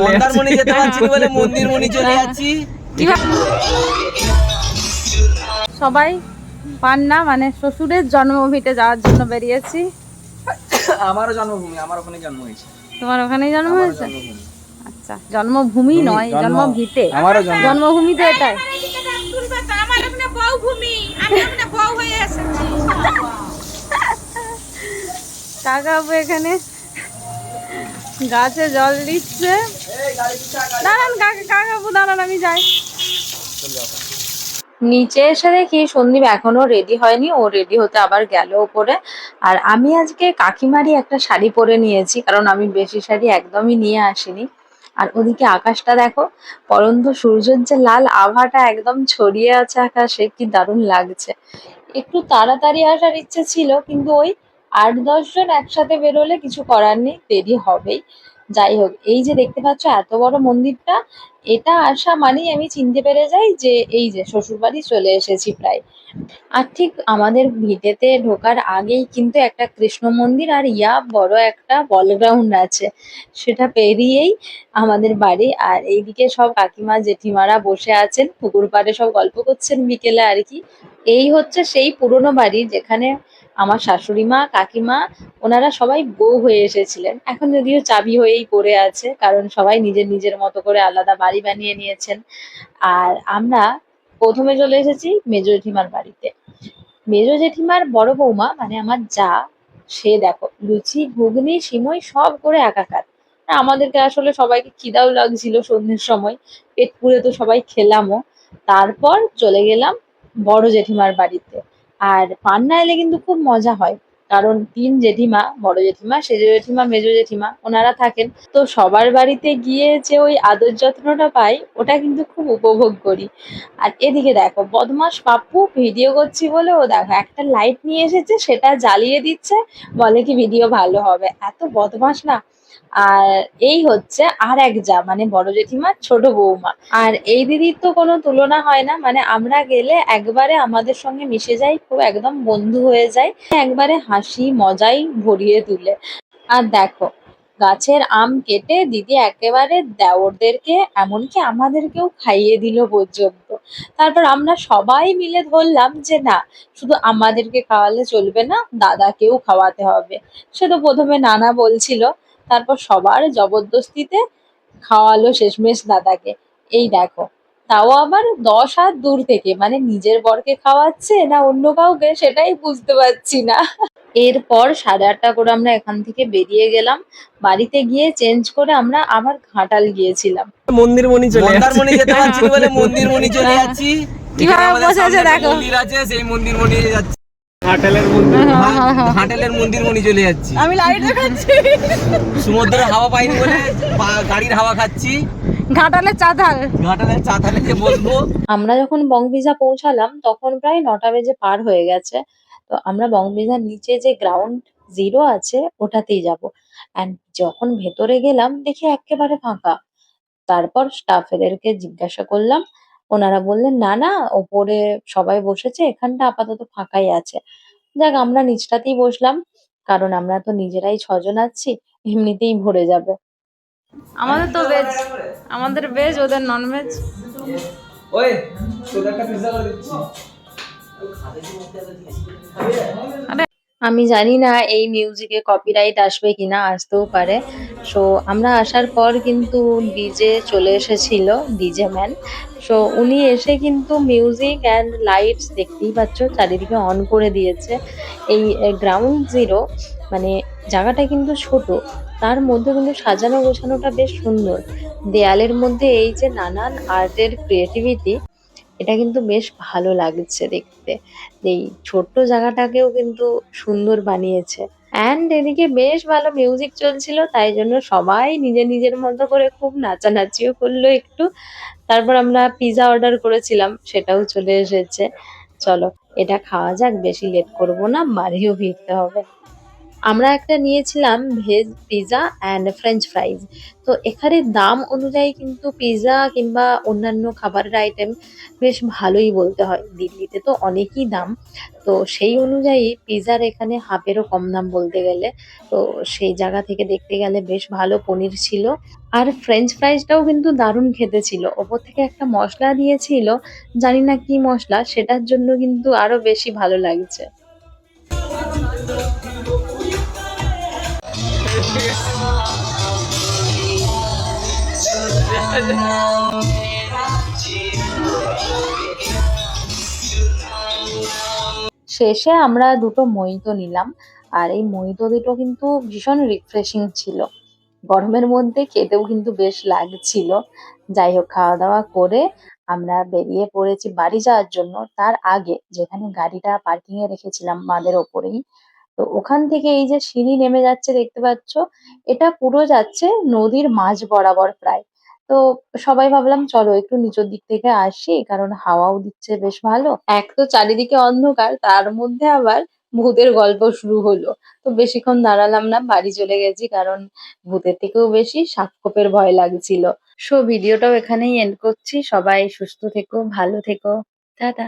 মন্দারমণি যেতে পারছি না বলে মন্দিরমণি চলে যাচ্ছি। সবাই পান্না মানে শ্বশুরের জন্মভূমিতে যাওয়ার জন্য বেরিয়েছি। আমারও জন্মভূমি আমার ওখানে জন্ম হয়েছে। তোমার ওখানেই জন্ম হয়েছে? জন্মভূমি। আচ্ছা জন্মভূমি নয় জন্ম- জন্মভিতে। আমারও জন্ম জন্মভূমি তো এটাই কাকাবু এখানে? গাছে জল দিচ্ছে। দাঁড়ান দাঁড়ান, আমি যাই। নিচে এসে দেখি সন্দীপ এখনও রেডি হয়নি, ও রেডি হতে আবার গেল ওপরে আর আমি আজকে কাকিমারই একটা শাড়ি পরে নিয়েছি, কারণ আমি বেশি শাড়ি একদমই নিয়ে আসিনি। আর ওদিকে আকাশটা দেখো, পরন্ত সূর্যের যে লাল আভাটা একদম ছড়িয়ে আছে আকাশে, কি দারুণ লাগছে। একটু তাড়াতাড়ি আসার ইচ্ছে ছিল, কিন্তু ওই আট দশজন একসাথে বেরোলে কিছু করার নেই, দেরি হবেই। যাই হোক, এই যে দেখতে পাচ্ছ এত বড় মন্দিরটা, এটা আসা মানেই আমি চিনতে পেরে যাই যে এই যে শ্বশুরবাড়ি চলে এসেছি প্রায়। আর ঠিক আমাদের ভিটেতে ঢোকার আগেই কিন্তু একটা কৃষ্ণ মন্দির আর ইয়া বড় একটা বল গ্রাউন্ড আছে, সেটা পেরিয়েই আমাদের বাড়ি। আর এইদিকে সব কাকিমা, জেঠিমারা বসে আছেন, পুকুর পাড়ে সব গল্প করছেন বিকেলে আর কি। এই হচ্ছে সেই পুরনো বাড়ি যেখানে আমার শাশুড়ি মা, কাকিমা, ওনারা সবাই বউ হয়ে এসেছিলেন। এখন যদিও চাবি হয়েই পড়ে আছে, কারণ সবাই নিজের নিজের মতো করে আলাদা বাড়ি বানিয়ে নিয়েছেন। আর আমরা প্রথমে চলে এসেছি মেজো জেঠিমার বাড়িতে। মেজো জেঠিমার বড় বৌমা মানে আমার যা, সে দেখো, লুচি, ঘুগনি, সিমই সব করে একাকার। আমাদেরকে আসলে সবাইকে খিদাও লাগছিল সন্ধ্যের সময়, পেট পুড়ে তো সবাই খেলামও। তারপর চলে গেলাম বড় জেঠিমার বাড়িতে। আর পান্না এলে কিন্তু খুব মজা হয়, কারণ তিন জেঠিমা, বড় জেঠিমা, সেজো জেঠিমা, মেজো জেঠিমা, ওনারা থাকেন। তো সবার বাড়িতে গিয়ে যে ওই আদর যত্নটা পাই, ওটা কিন্তু খুব উপভোগ করি। আর এদিকে দেখো বদমাস পাপ্পু ভিডিও করছি বলে ও দেখো, একটা লাইট নিয়ে এসেছে, সেটা জ্বালিয়ে দিচ্ছে, বলে কি ভিডিও ভালো হবে। এত বদমাস না আর এই হচ্ছে আর এক যা মানে বড় জেঠিমা, ছোট বৌমা। আর এই দিদির তো কোনো তুলনা হয় না মানে আমরা গেলে একবারে আমাদের সঙ্গে মিশে যাই, খুব একদম বন্ধু হয়ে যায় একবারে হাসি মজাই ভরিয়ে তুলে। আর দেখো, গাছের আম কেটে দিদি একেবারে দেওরদেরকে, এমনকি আমাদেরকেও খাইয়ে দিল পর্যন্ত। তারপর আমরা সবাই মিলে ধরলাম যে না, শুধু আমাদেরকে খাওয়ালে চলবে না, দাদাকেও খাওয়াতে হবে। সে তো প্রথমে নানা বলছিল তারপর সবার জবরদস্তিতে খাওয়ালো শেষমেশ দাদাকে। এই দেখো তাও আবার দশ হাত দূর থেকে মানে নিজের বরকে খাওয়াচ্ছে না অন্য কাউকে সেটাই বুঝতে পারছি না। এরপর সাড়ে আটটা করে আমরা এখান থেকে বেরিয়ে গেলাম। বাড়িতে গিয়ে চেঞ্জ করে আমরা আবার ঘাটাল গিয়েছিলাম। মন্দিরমণি চলে মন্দারমণি যেতে পারছি না বলে মন্দিরমণি চলে যাচ্ছি। কীভাবে বসে আছে দেখো। মন্দির আছে সেই মন্দিরমণি যাচ্ছি। ঘাটালের মন্দির। ঘাটালের মন্দিরমণি চলে যাচ্ছি। আমি লাইট দেখাচ্ছি। সমুদ্রের হাওয়া পাইনি বলে গাড়ির হাওয়া খাচ্ছি। ঘাটালের চাঁদাল ঘাটালের বসবো আমরা যখন বংবিজা পৌঁছালাম তখন প্রায় নটা বেজে পার হয়ে গেছে। তো আমরা বংবিজার নিচে যে গ্রাউন্ড জিরো আছে ওটাতেই যাব। অ্যান্ড যখন ভেতরে গেলাম দেখি একেবারে ফাঁকা। তারপর স্টাফেদেরকে জিজ্ঞাসা করলাম ওনারা বললেন না না ওপরে সবাই বসেছে এখানটা আপাতত ফাঁকাই আছে। যাক আমরা নিচটাতেই বসলাম কারণ আমরা তো নিজেরাই ছজন আছি এমনিতেই ভরে যাবে। আমাদের তো ভেজ আমাদের ভেজ ওদের নন ভেজ ওই একটা পিজ্জা করে দিচ্ছি। আমি জানি না এই মিউজিকে কপিরাইট আসবে কিনা আসতেও পারে। সো আমরা আসার পর কিন্তু ডিজে চলে এসেছিল, ডিজে ম্যান। সো উনি এসে কিন্তু মিউজিক অ্যান্ড লাইটস দেখতেই পাচ্ছ, চারিদিকে অন করে দিয়েছে। এই গ্রাউন্ড জিরো মানে জায়গাটা কিন্তু ছোট, তার মধ্যে কিন্তু সাজানো গোছানোটা বেশ সুন্দর। দেয়ালের মধ্যে এই যে নানান আর্টের ক্রিয়েটিভিটি এটা কিন্তু বেশ ভালো লাগছে দেখতে। এই ছোট্ট জায়গাটাকেও কিন্তু সুন্দর বানিয়েছে। অ্যান্ড এদিকে বেশ ভালো মিউজিক চলছিল, তাই জন্য সবাই নিজের নিজের মতো করে খুব নাচানাচিও করল একটু। তারপর আমরা পিজা অর্ডার করেছিলাম, সেটাও চলে এসেছে। চলো, এটা খাওয়া যাক, বেশি লেট করব না, বাড়িও ফিরতে হবে। আমরা একটা নিয়েছিলাম veg pizza and French fries তো এখানে দাম অনুযায়ী কিন্তু পিৎজা কিংবা অন্যান্য খাবারের আইটেম বেশ ভালোই বলতে হয় দিল্লিতে, তো অনেকই দাম। তো সেই অনুযায়ী পিৎজার এখানে হাফেরও কম দাম বলতে গেলে। তো সেই জায়গা থেকে দেখতে গেলে বেশ ভালো পনির ছিল। আর ফ্রেঞ্চ ফ্রাইজটাও কিন্তু দারুণ খেতে ছিল। ওপর থেকে একটা মশলা দিয়েছিল, জানি না কি মশলা, সেটার জন্য কিন্তু আরও বেশি ভালো লাগছে। শেষে আমরা দুটো মইতো নিলাম, আর এই মইতো দুটো কিন্তু ভীষণ রিফ্রেশিং ছিল। গরমের মধ্যে খেতেও কিন্তু বেশ লাগছিল। যাই হোক, খাওয়া দাওয়া করে আমরা বেরিয়ে পড়েছি বাড়ি যাওয়ার জন্য। তার আগে যেখানে গাড়িটা পার্কিং এ রেখেছিলাম বাঁধের ওপরেই তো ওখান থেকে এই যে সিঁড়ি নেমে যাচ্ছে দেখতে পাচ্ছ, এটা পুরো যাচ্ছে নদীর মাঝ বরাবর প্রায়। তো সবাই ভাবলাম চলো একটু নিচের দিক থেকে আসি, কারণ হাওয়াও দিচ্ছে বেশ ভালো। এক তো চারিদিকে অন্ধকার, তার মধ্যে আবার ভূতের গল্প শুরু হলো। তো বেশিক্ষণ দাঁড়ালাম না, বাড়ি চলে গেছি, কারণ ভূতের থেকেও বেশি সাপখোপের ভয় লাগছিল। সো ভিডিওটাও এখানেই এন্ড করছি। সবাই সুস্থ থেকো, ভালো থেকো। টাটা।